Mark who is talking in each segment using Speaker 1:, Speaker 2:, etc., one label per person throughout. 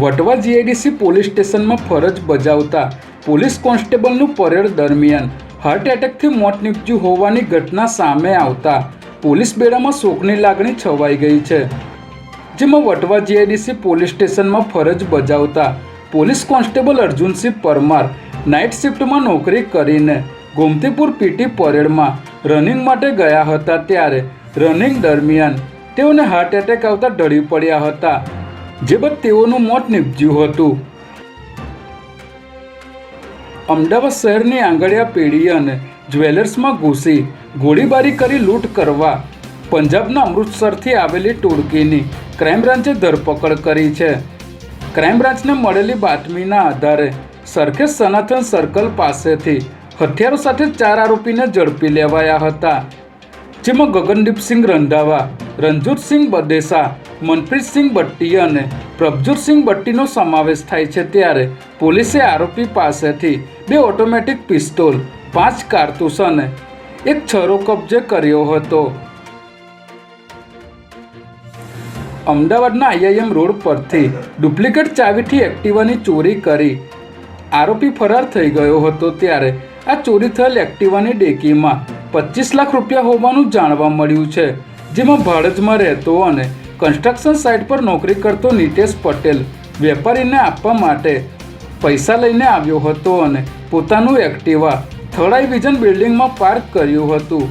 Speaker 1: Vatva GIDC police સ્ટેશનમાં ફરજ બજાવતા પોલીસ કોન્સ્ટેબલનું પરેડ દરમિયાન હાર્ટ એટેકથી મોત નીપજ્યું હોવાની ઘટના સામે આવતા પોલીસ બેડામાં શોકની લાગણી છવાઈ ગઈ છે. જેમાં વટવા જીઆઈડીસી પોલીસ સ્ટેશનમાં ફરજ બજાવતા police constable Arjunsinh Parmar night શિફ્ટમાં નોકરી કરીને ગોમતીપુર પીટી પરેડમાં રનિંગ માટે ગયા હતા ત્યારે રનિંગ દરમિયાન તેઓને હાર્ટ એટેક આવતા ઢળી પડ્યા હતા. જે બાદ તેઓનું મોત નીપજ્યું હતું. અમદાવાદ શહેરની આંગળિયા પેઢી અને જ્વેલર્સમાં ઘૂસી ગોળીબારી કરી લૂંટ કરવા પંજાબના અમૃતસરથી આવેલી ટોળકીની ક્રાઇમ બ્રાન્ચે ધરપકડ કરી છે. ક્રાઇમ બ્રાન્ચને મળેલી બાતમીના આધારે સરખેજ સનાતન સર્કલ પાસેથી હથિયારો સાથે ચાર આરોપીને ઝડપી લેવાયા હતા. જેમાં ગગનદીપસિંહ રંધાવા, રણજોતસિંહ બદેસા મનપ્રીતસિંહ બટ્ટી અને પ્રભજોતસિંહ બટ્ટીનો સમાવેશ થાય છે ત્યારે પોલીસે આરોપી પાસેથી બે ઓટોમેટિક પિસ્તોલ, પાંચ કારતૂસ અને એક છરો કબજે કર્યો હતો. અમદાવાદના આઈઆઈએમ રોડ પરથી ડુપ્લિકેટ ચાવીથી એક્ટિવાની ચોરી કરી આરોપી ફરાર થઈ ગયો હતો ત્યારે આ ચોરી થયેલ એક્ટિવાની ડેકીમાં પચીસ લાખ રૂપિયા હોવાનું જાણવા મળ્યું છે, જેમાં ભાડજમાં રહેતો અને કન્સ્ટ્રક્શન સાઇટ પર નોકરી કરતો નિતેશ પટેલ વેપારીને આપવા માટે પૈસા લઈને આવ્યો હતો અને પોતાનું એક્ટિવા થળાઈ વિઝન બિલ્ડિંગમાં પાર્ક કર્યું હતું.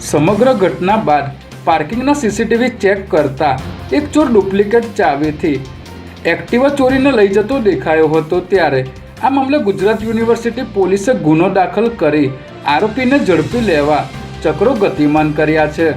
Speaker 1: સમગ્ર ઘટના બાદ પાર્કિંગના સીસીટીવી ચેક કરતા એક ચોર ડુપ્લિકેટ ચાવીથી એક્ટિવા ચોરીને લઈ જતો દેખાયો હતો ત્યારે આ મામલે ગુજરાત યુનિવર્સિટી પોલીસે ગુનો દાખલ કરી આરોપીને ઝડપી લેવા ચક્રો ગતિમાન કર્યા છે.